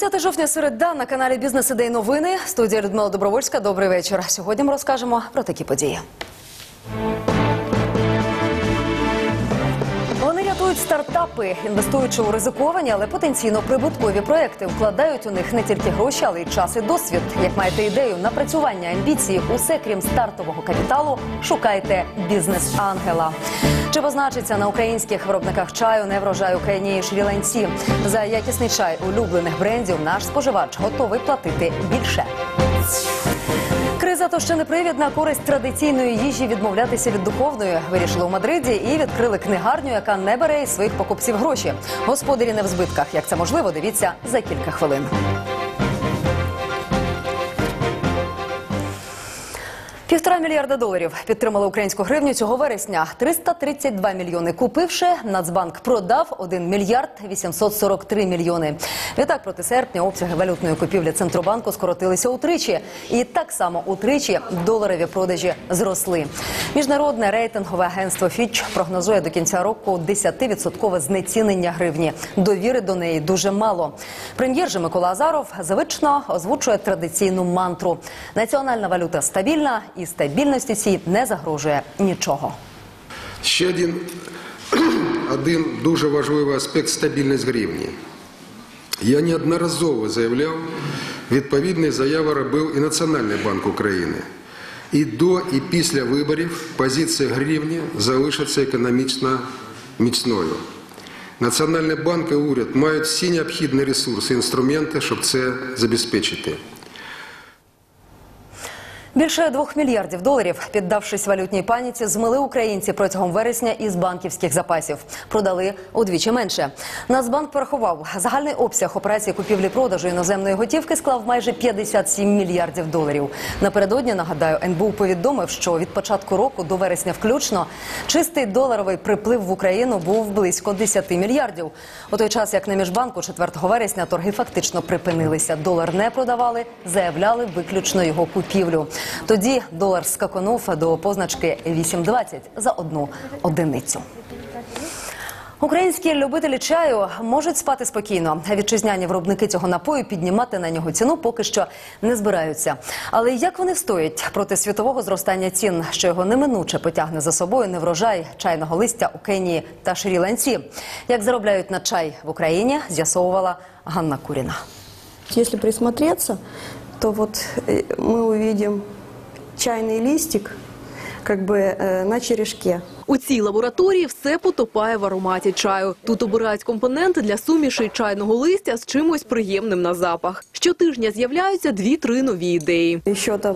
10 жовтня середа на каналі Бізнес ідей новини. Студія Людмила Добровольська. Добрий вечір. Сьогодні ми розкажемо про такі події. Стартапи, інвестуючи у ризиковані, але потенційно прибуткові проекти. Вкладають у них не тільки гроші, але й час і досвід. Як маєте ідею напрацювання амбіції, усе крім стартового капіталу, шукайте бізнес-ангела. Чи позначиться на українських виробниках чаю не врожай у і Шрі-Ланці? За якісний чай улюблених брендів наш споживач готовий платити більше. Криза то що не привід на користь традиційної їжі відмовлятися від духовної. Вирішили у Мадриді і відкрили книгарню, яка не бере із своїх покупців гроші. Господарі не в збитках. Як це можливо, дивіться за кілька хвилин. Півтора мільярда доларів підтримали українську гривню цього вересня. 332 мільйони купивши, Нацбанк продав 1 мільярд 843 мільйони. Відтак проти серпня обсяги валютної купівлі центробанку скоротилися утричі, і так само утричі доларові продажі зросли. Міжнародне рейтингове агентство Фіч прогнозує до кінця року 10-відсоткове знецінення гривні. Довіри до неї дуже мало. Прем'єр же Микола Азаров звично озвучує традиційну мантру: національна валюта стабільна і стабільності цій не загрожує нічого. Ще один, один дуже важливий аспект стабільність гривні. Я неодноразово заявляв, відповідні заяви робив і Національний банк України. І до, і після виборів позиція гривні залишиться економічно міцною. Національний банк і уряд мають всі необхідні ресурси і інструменти, щоб це забезпечити. Більше двох мільярдів доларів, піддавшись валютній паніці, змили українці протягом вересня із банківських запасів. Продали удвічі менше. Нацбанк порахував, загальний обсяг операцій купівлі-продажу іноземної готівки склав майже 57 мільярдів доларів. Напередодні нагадаю, НБУ повідомив, що від початку року до вересня включно чистий доларовий приплив в Україну був близько 10 мільярдів. У той час, як на міжбанку 4 вересня торги фактично припинилися. Долар не продавали, заявляли виключно його купівлю. Тоді долар скаконув до позначки 8,20 за одну одиницю. Українські любителі чаю можуть спати спокійно. Вітчизняні виробники цього напою піднімати на нього ціну поки що не збираються. Але як вони встоять проти світового зростання цін, що його неминуче потягне за собою неврожай чайного листя у Кенії та Шрі-Ланці? Як заробляють на чай в Україні, з'ясовувала Ганна Куріна. Если присмотреться, то вот э, мы увидим чайный листик как бы э, на черешке. У цій лабораторії все потопає в ароматі чаю. Тут обирають компоненти для суміші чайного листя з чимось приємним на запах. Щотижня з'являються дві-три нові ідеї. Еще там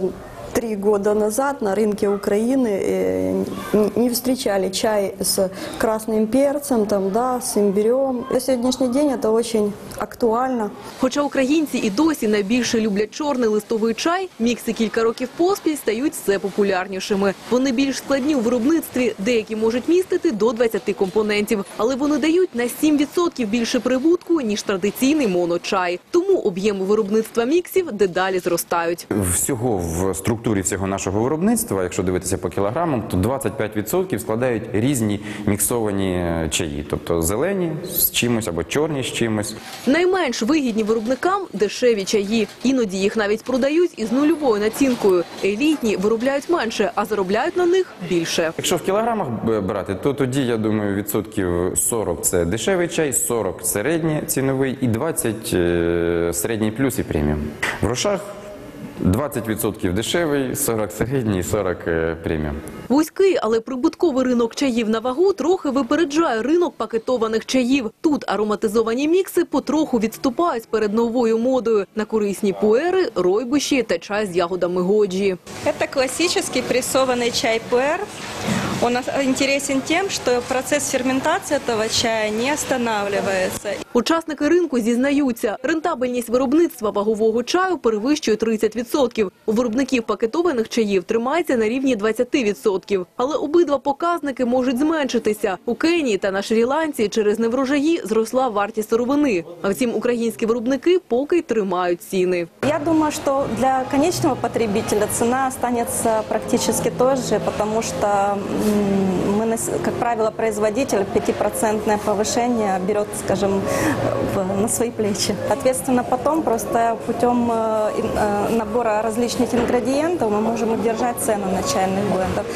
три года назад на рынке Украины э, н- не встречали чай с красным перцем, там, да, с имбирем. На сегодняшний день это очень актуально. Хоча українці і досі найбільше люблять чорний листовий чай, мікси кілька років поспіль стають все популярнішими. Вони більш складні у виробництві, деякі можуть містити до 20 компонентів, але вони дають на 7% більше прибутку, ніж традиційний моночай. Тому об'єми виробництва міксів дедалі зростають. Всього в структурі цього нашого виробництва, якщо дивитися по кілограмам, то 25% складають різні міксовані е, чаї, тобто зелені з чимось або чорні з чимось. Найменш вигідні виробникам дешеві чаї. Іноді їх навіть продають із нульовою націнкою. Елітні виробляють менше, а заробляють на них більше. Якщо в кілограмах брати, то тоді я думаю, відсотків 40 – це дешевий чай, 40 – середній ціновий і 20 е, середній плюс і преміум. В грошах 20% дешевий, 40 середній, 40 е, преміум. Вузький, але прибутковий ринок чаїв на вагу трохи випереджає ринок пакетованих чаїв. Тут ароматизовані мікси потроху відступають перед новою модою на корисні пуери, ройбуші та чай з ягодами годжі. Это классический прессованный чай пуэр. Он интересен тем, что процесс ферментации этого чая не останавливается. Учасники ринку зізнаються, рентабельність виробництва вагового чаю перевищує 30%. У виробників пакетованих чаїв тримається на рівні 20%. Але обидва показники можуть зменшитися. У Кенії та на Шрі-Ланці через неврожаї зросла вартість сировини. А втім, українські виробники поки тримають ціни. Я думаю, что для конечного потребителя цена останется практически той же, потому что м, м, мы, как правило, производитель 5% повышение берет, скажем, на свои плечи. Соответственно, потом просто путем э, э, набора различных ингредиентов мы можем удержать цену начальных блендов.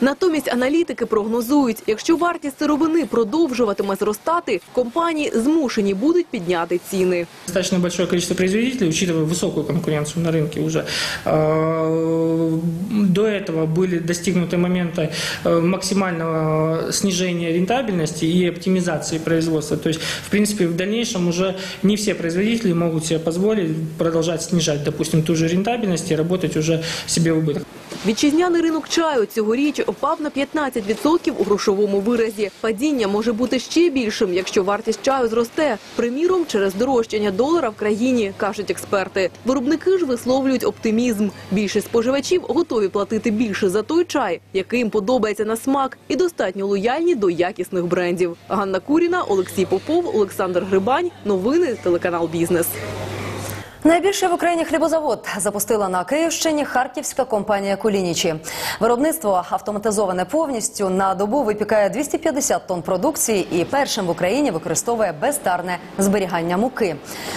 Натомість аналітики прогнозують, якщо вартість сировини продовжуватиме зростати, компанії змушені будуть підняти ціни. Достаточно большое количество производителей, учитывая высокую конкуренцию на рынке уже. э, До этого были достигнуты моменты э, максимального снижения рентабельности и оптимизации производства. То есть, в принципе, в дальнейшем уже не все производители могут себе позволить продолжать снижать, допустим, ту же рентабельность и работать уже себе в убыток. Вітчизняний ринок чаю цьогоріч впав на 15% у грошовому виразі. Падіння може бути ще більшим, якщо вартість чаю зросте. Приміром, через дорожчання долара в країні, кажуть експерти. Виробники ж висловлюють оптимізм. Більшість споживачів готові платити більше за той чай, який їм подобається на смак, і достатньо лояльні до якісних брендів. Ганна Куріна, Олексій Попов, Олександр Грибань. Новини телеканал Бізнес. Найбільший в Україні хлібозавод запустила на Київщині харківська компанія Кулінічі. Виробництво автоматизоване повністю на добу випікає 250 тонн продукції і першим в Україні використовує безтарне зберігання муки.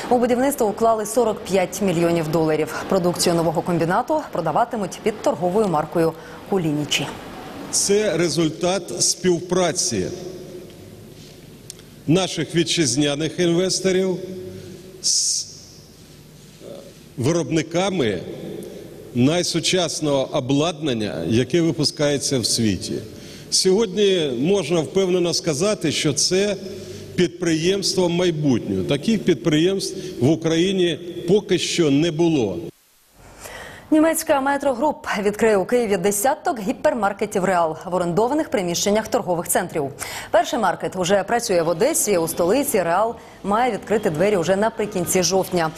У будівництво уклали 45 мільйонів доларів. Продукцію нового комбінату продаватимуть під торговою маркою Кулінічі. Це результат співпраці наших вітчизняних інвесторів з виробниками найсучасного обладнання, яке випускається в світі. Сьогодні можна впевнено сказати, що це підприємство майбутнього. Таких підприємств в Україні поки що не було. Німецька метрогруп відкриє у Києві десяток гіпермаркетів Реал в орендованих приміщеннях торгових центрів. Перший маркет уже працює в Одесі. У столиці Реал має відкрити двері уже наприкінці жовтня.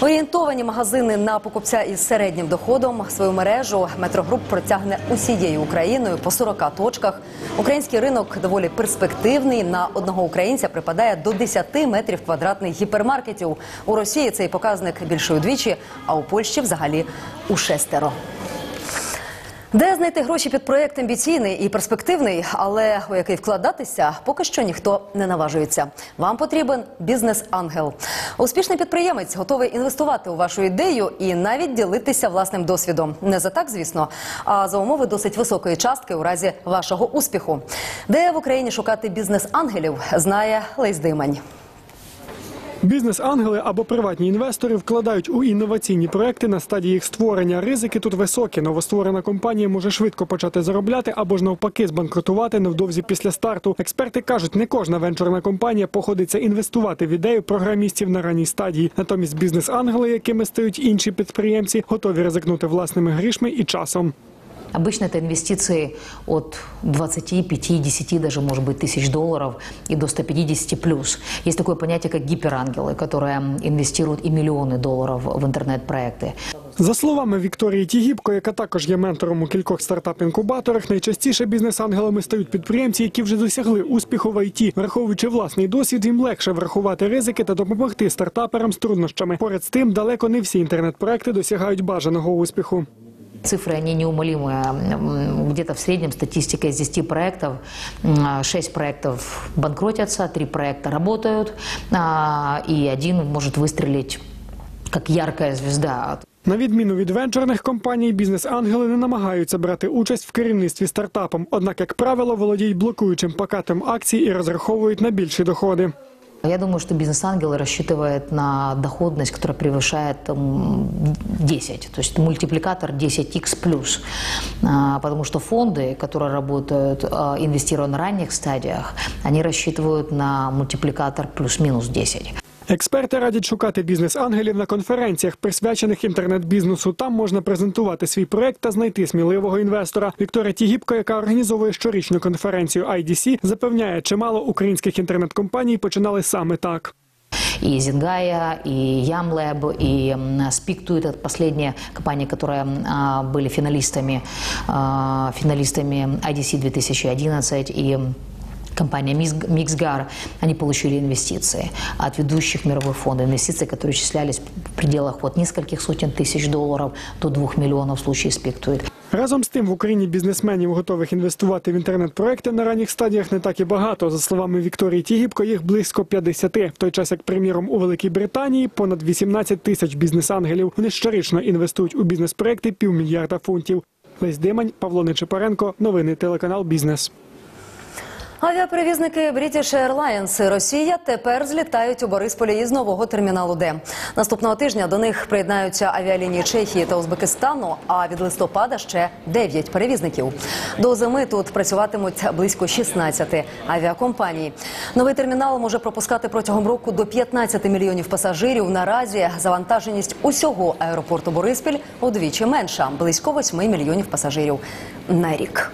Орієнтовані магазини на покупця із середнім доходом свою мережу метрогруп протягне усією Україною по 40 точках. Український ринок доволі перспективний. На одного українця припадає до 10 метрів квадратних гіпермаркетів. У Росії цей показник більше удвічі, а у Польщі взагалі у шестеро. Де знайти гроші під проєкт амбіційний і перспективний, але у який вкладатися, поки що ніхто не наважується. Вам потрібен бізнес-ангел. Успішний підприємець готовий інвестувати у вашу ідею і навіть ділитися власним досвідом. Не за так, звісно, а за умови досить високої частки у разі вашого успіху. Де в Україні шукати бізнес-ангелів, знає Лейс Димань. Бізнес-ангели або приватні інвестори вкладають у інноваційні проекти на стадії їх створення. Ризики тут високі. Новостворена компанія може швидко почати заробляти або ж навпаки збанкрутувати невдовзі після старту. Експерти кажуть, не кожна венчурна компанія походиться інвестувати в ідею програмістів на ранній стадії. Натомість бізнес-ангели, якими стають інші підприємці, готові ризикнути власними грішми і часом. Обычно это инвестиции от 25, 10 даже, может быть, тысяч долларов и до 150 плюс. Есть такое понятие, как гиперангелы, которые инвестируют и миллионы долларов в интернет-проекты. За словами Вікторії Тігіпко, яка також є ментором у кількох стартап-інкубаторах, найчастіше бізнес-ангелами стають підприємці, які вже досягли успіху в ІТ. Враховуючи власний досвід, їм легше врахувати ризики та допомогти стартаперам з труднощами. Поряд з тим, далеко не всі інтернет-проекти досягають бажаного успіху. Цифры, они неумолимые. М, Где-то в среднем статистика из 10 проектов, 6 проектов банкротятся, 3 проекта работают, а, и один может выстрелить как яркая звезда. На відміну від венчурних компаній, бізнес-ангели не намагаються брати участь в керівництві стартапом. Однак, як правило, володіють блокуючим пакетом акцій і розраховують на більші доходи. Я думаю, что бизнес-ангелы рассчитывают на доходность, которая превышает м, 10, то есть мультипликатор 10x плюс. А, Потому что фонды, которые работают, а, инвестируя на ранних стадиях, они рассчитывают на мультипликатор плюс-минус 10. Експерти радять шукати бізнес-ангелів на конференціях, присвячених інтернет-бізнесу. Там можна презентувати свій проект та знайти сміливого інвестора. Вікторія Тігіпко, яка організовує щорічну конференцію IDC, запевняє, чимало українських інтернет-компаній починали саме так. И Зингая, и Ямлэб, и м, Speak2, это последняя компания, которые м, а, были финалистами, а, финалистами IDC 2011 и м, компания Мix- Mixgar, они получили инвестиции от ведущих мировых фондов. Инвестиции, которые исчислялись в пределах от нескольких сотен тысяч долларов до двух миллионов в случае Speak2. Разом з тим в Україні бізнесменів, готових інвестувати в інтернет-проекти на ранніх стадіях, не так і багато. За словами Вікторії Тігіпко, їх близько 50. В той час, як приміром у Великій Британії, понад 18 тисяч бізнес-ангелів. Вони щорічно інвестують у бізнес-проекти півмільярда фунтів. Лесь Димань, Павло Нечипаренко, новини телеканал Бізнес. Авіаперевізники British Airlines і Росія тепер злітають у Борисполі із нового терміналу Д. Наступного тижня до них приєднаються авіалінії Чехії та Узбекистану. А від листопада ще 9 перевізників. До зими тут працюватимуть близько 16 авіакомпаній. Новий термінал може пропускати протягом року до 15 мільйонів пасажирів. Наразі завантаженість усього аеропорту Бориспіль удвічі менша близько 8 мільйонів пасажирів на рік.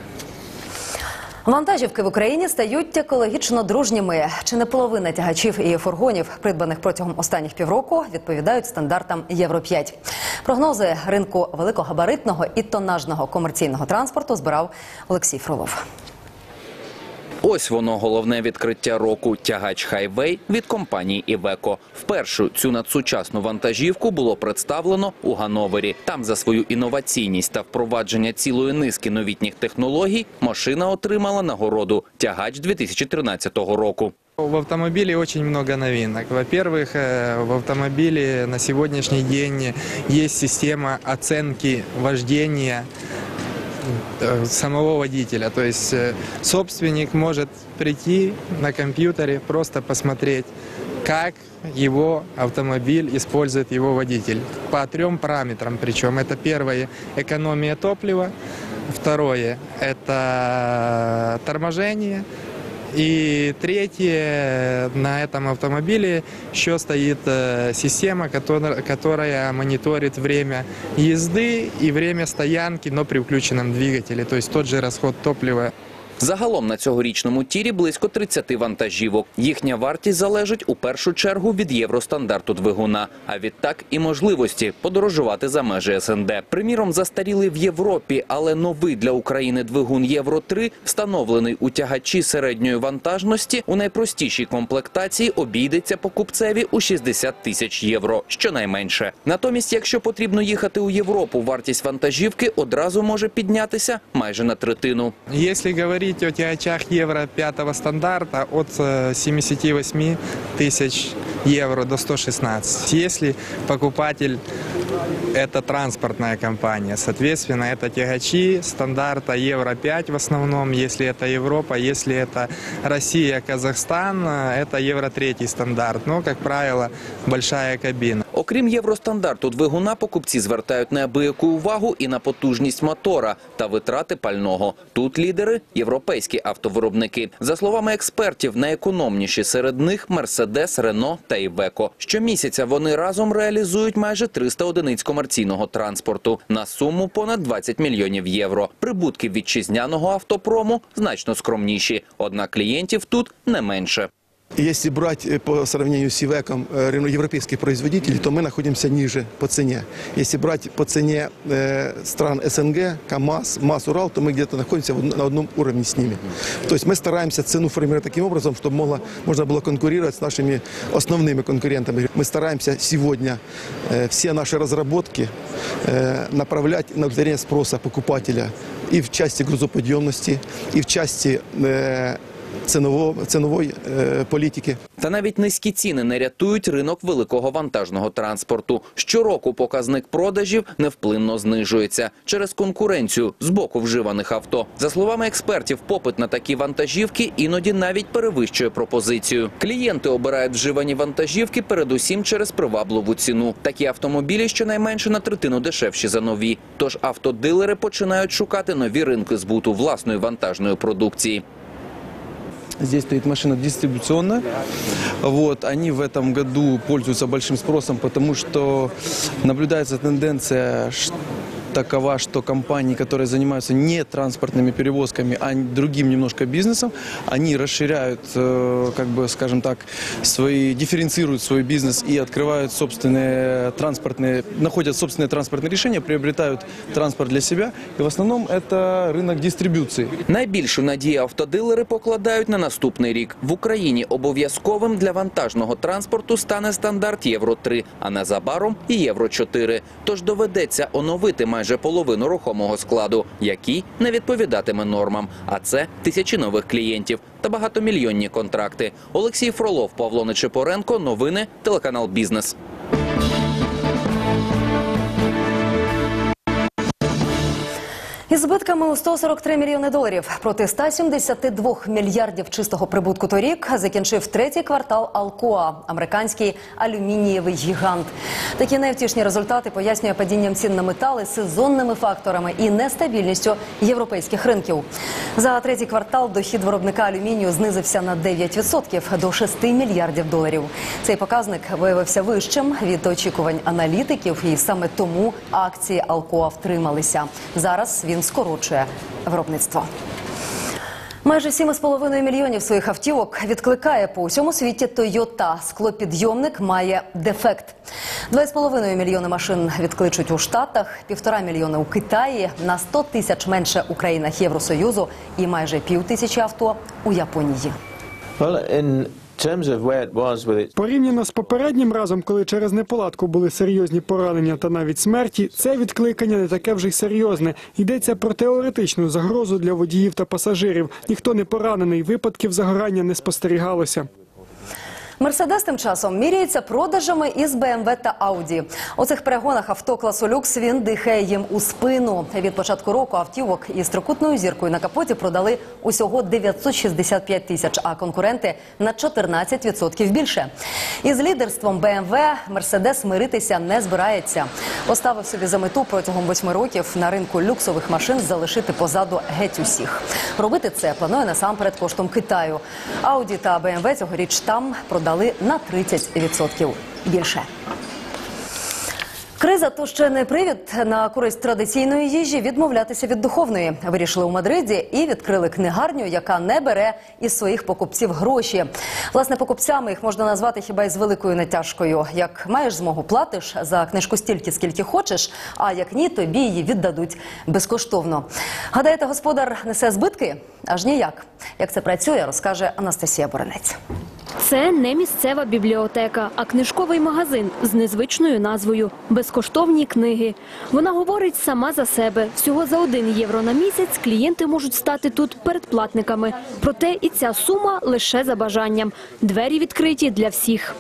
Вантажівки в Україні стають екологічно дружніми. Чи не половина тягачів і фургонів, придбаних протягом останніх півроку, відповідають стандартам Євро 5 Прогнози ринку великогабаритного і тонажного комерційного транспорту збирав Олексій Фролов. Ось воно головне відкриття року тягач Хайвей від компанії Івеко. Вперше цю надсучасну вантажівку було представлено у Гановері. Там за свою інноваційність та впровадження цілої низки новітніх технологій машина отримала нагороду тягач 2013 року. В автомобиле очень много новинок. Во-первых, э, в автомобиле на сегодняшний день есть система оценки вождения э, самого водителя. То есть э, собственник может прийти на компьютере, просто посмотреть, как его автомобиль использует его водитель. По трем параметрам причем. Это первое – экономия топлива. Второе – это торможение. И третье, на этом автомобиле еще стоит э, система, которая, которая мониторит время езды и время стоянки, но при включенном двигателе, то есть тот же расход топлива Загалом на цьогорічному тірі близько 30 вантажівок. Їхня вартість залежить у першу чергу від євростандарту двигуна, а відтак і можливості подорожувати за межі СНД. Приміром, застарілий в Європі, але новий для України двигун Євро 3 встановлений у тягачі середньої вантажності у найпростішій комплектації обійдеться покупцеві у 60 тисяч євро, щонайменше. Натомість, якщо потрібно їхати у Європу, вартість вантажівки одразу може піднятися майже на третину. Если говорить о тягачах Евро 5 стандарта, от э, 78 тысяч евро до 116. Если покупатель это транспортная компания, соответственно, это тягачи стандарта Евро 5 в основном, если это Европа, если это Россия, Казахстан, э, это Евро 3 стандарт, но, как правило, большая кабина. Окрім євростандарту двигуна, покупці звертають неабияку увагу і на потужність мотора та витрати пального. Тут лідери – європейські автовиробники. За словами експертів, найекономніші серед них – Мерседес, Рено та Івеко. Щомісяця вони разом реалізують майже 300 одиниць комерційного транспорту на суму понад 20 мільйонів євро. Прибутки вітчизняного автопрому значно скромніші, однак клієнтів тут не менше. Если брать э, по сравнению с ИВЭКом э, рено- европейских производителей, то мы находимся ниже по цене. Если брать по цене э, стран СНГ, КАМАЗ, МАЗ, Урал, то мы где-то находимся в- на одном уровне с ними. То есть мы стараемся цену формировать таким образом, чтобы могло, можно было конкурировать с нашими основными конкурентами. Мы стараемся сегодня э, все наши разработки э, направлять на удовлетворение спроса покупателя и в части грузоподъемности, и в части э, ценового, ценовой э. Та навіть низькі ціни не рятують ринок великого вантажного транспорту. Щороку показник продажів невплинно знижується через конкуренцію з боку вживаних авто. За словами експертів, попит на такі вантажівки іноді навіть перевищує пропозицію. Клієнти обирають вживані вантажівки передусім через привабливу ціну. Такі автомобілі щонайменше на третину дешевші за нові. Тож автодилери починають шукати нові ринки збуту власної вантажної продукції. Здесь стоит машина дистрибуционная. Вот, они в этом году пользуются большим спросом, потому что наблюдается тенденция такова, что компании, которые занимаются не транспортными перевозками, а другим немножко бизнесом, они расширяют, э, как бы, скажем так, свои, дифференцируют свой бизнес и открывают собственные транспортные, находят собственные транспортные решения, приобретают транспорт для себя. И в основном это рынок дистрибуции. Найбільшу надію автодилери покладають на наступний рік. В Україні обов'язковим для вантажного транспорту стане стандарт Євро 3, а незабаром і Євро 4. Тож доведеться оновити майже майже половину рухомого складу, який не відповідатиме нормам. А це тисячі нових клієнтів та багатомільйонні контракти. Олексій Фролов, Павло Нечипоренко. Новини телеканал Бізнес. Із збитками у 143 мільйони доларів проти 172 мільярдів чистого прибутку торік закінчив третій квартал Алкоа, американський алюмінієвий гігант. Такі невтішні результати пояснює падінням цін на метали, сезонними факторами і нестабільністю європейських ринків. За третій квартал дохід виробника алюмінію знизився на 9% до 6 мільярдів доларів. Цей показник виявився вищим від очікувань аналітиків, і саме тому акції Алкоа втрималися. Зараз він скорочує виробництво. Майже 7,5 мільйонів своїх автівок відкликає по усьому світі Toyota. Склопідйомник має дефект. 2,5 мільйони машин відкличуть у Штатах, півтора мільйони у Китаї, на 100 тисяч менше у країнах Євросоюзу і майже пів тисячі авто у Японії. Порівняно з попереднім разом, коли через неполадку були серйозні поранення та навіть смерті, це відкликання не таке вже й серйозне. Йдеться про теоретичну загрозу для водіїв та пасажирів. Ніхто не поранений, випадків загорання не спостерігалося. Мерседес тим часом міряється продажами із БМВ та Ауді. У цих перегонах авто класу люкс він дихає їм у спину. Від початку року автівок із трикутною зіркою на капоті продали усього 965 тисяч, а конкуренти на 14% більше. Із лідерством БМВ Мерседес миритися не збирається. Поставив собі за мету протягом восьми років на ринку люксових машин залишити позаду геть усіх. Робити це планує насамперед коштом Китаю. Ауді та БМВ цьогоріч там продали на 30% більше. Криза то ще не привід на користь традиційної їжі відмовлятися від духовної. Вирішили у Мадриді і відкрили книгарню, яка не бере із своїх покупців гроші. Власне, покупцями їх можна назвати хіба із великою натяжкою. Як маєш змогу, платиш за книжку стільки, скільки хочеш. А як ні, тобі її віддадуть безкоштовно. Гадаєте, господар несе збитки? Аж ніяк. Як це працює, розкаже Анастасія Боренець. Це не місцева бібліотека, а книжковий магазин з незвичною назвою Безкоштовні книги. Вона говорить сама за себе. Всього за один євро на місяць клієнти можуть стати тут передплатниками. Проте і ця сума лише за бажанням. Двері відкриті для всіх.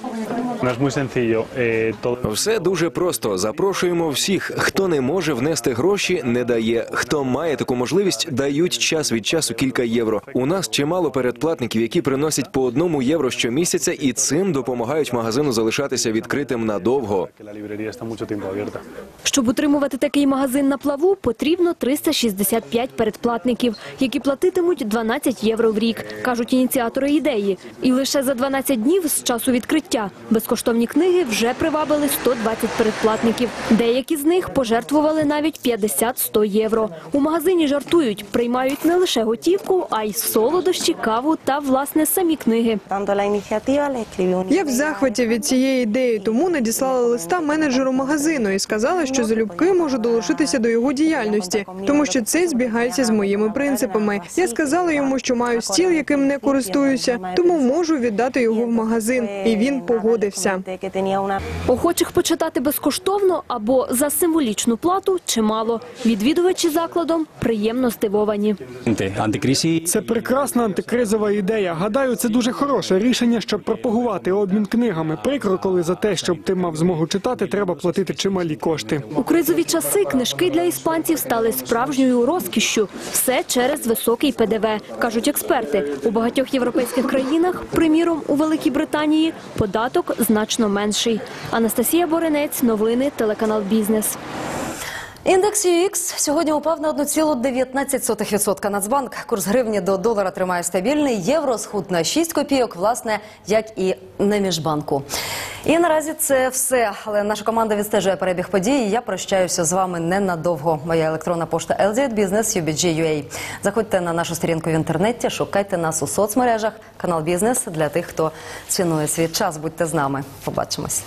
Все дуже просто. Запрошуємо всіх. Хто не може внести гроші, не дає. Хто має таку можливість, дають час від часу кілька євро. У нас чимало передплатників, які приносять по одному євро щомісяця, і цим допомагають магазину залишатися відкритим надовго. Щоб утримувати такий магазин на плаву, потрібно 365 передплатників, які платитимуть 12 євро в рік, кажуть ініціатори ідеї. І лише за 12 днів з часу відкриття безкоштовні книги вже привабили 120 передплатників. Деякі з них пожертвували навіть 50-100 євро. У магазині жартують, приймають не лише готівку, а й солодощі, каву та власне самі книги. Я в захваті від цієї ідеї, тому надіслала листа менеджеру магазину і сказала, що залюбки можу долучитися до його діяльності, тому що це збігається з моїми принципами. Я сказала йому, що маю стіл, яким не користуюся, тому можу віддати його в магазин, і він погодився. Охочих почитати безкоштовно або за символічну плату чимало. Відвідувачі закладом приємно здивовані. Це прекрасна антикризова ідея. Гадаю, це дуже хороше рішення, щоб пропагувати обмін книгами. Прикро, коли за те, щоб ти мав змогу читати, треба платити чималі кошти. У кризові часи книжки для іспанців стали справжньою розкішшю. Все через високий ПДВ, кажуть експерти. У багатьох європейських країнах, приміром у Великій Британії, податок значно менший. Анастасія Боринець, новини, телеканал Бізнес. Індекс UX сьогодні упав на 1,19%. Нацбанк курс гривні до долара тримає стабільний. Євро схуд на 6 копійок, власне, як і на міжбанку. І наразі це все. Але наша команда відстежує перебіг подій. Я прощаюся з вами ненадовго. Моя електронна пошта lzbusiness.ubg.ua. Business UBG.UA. Заходьте на нашу сторінку в інтернеті, шукайте нас у соцмережах. Канал Бізнес для тих, хто цінує свій час. Будьте з нами. Побачимось.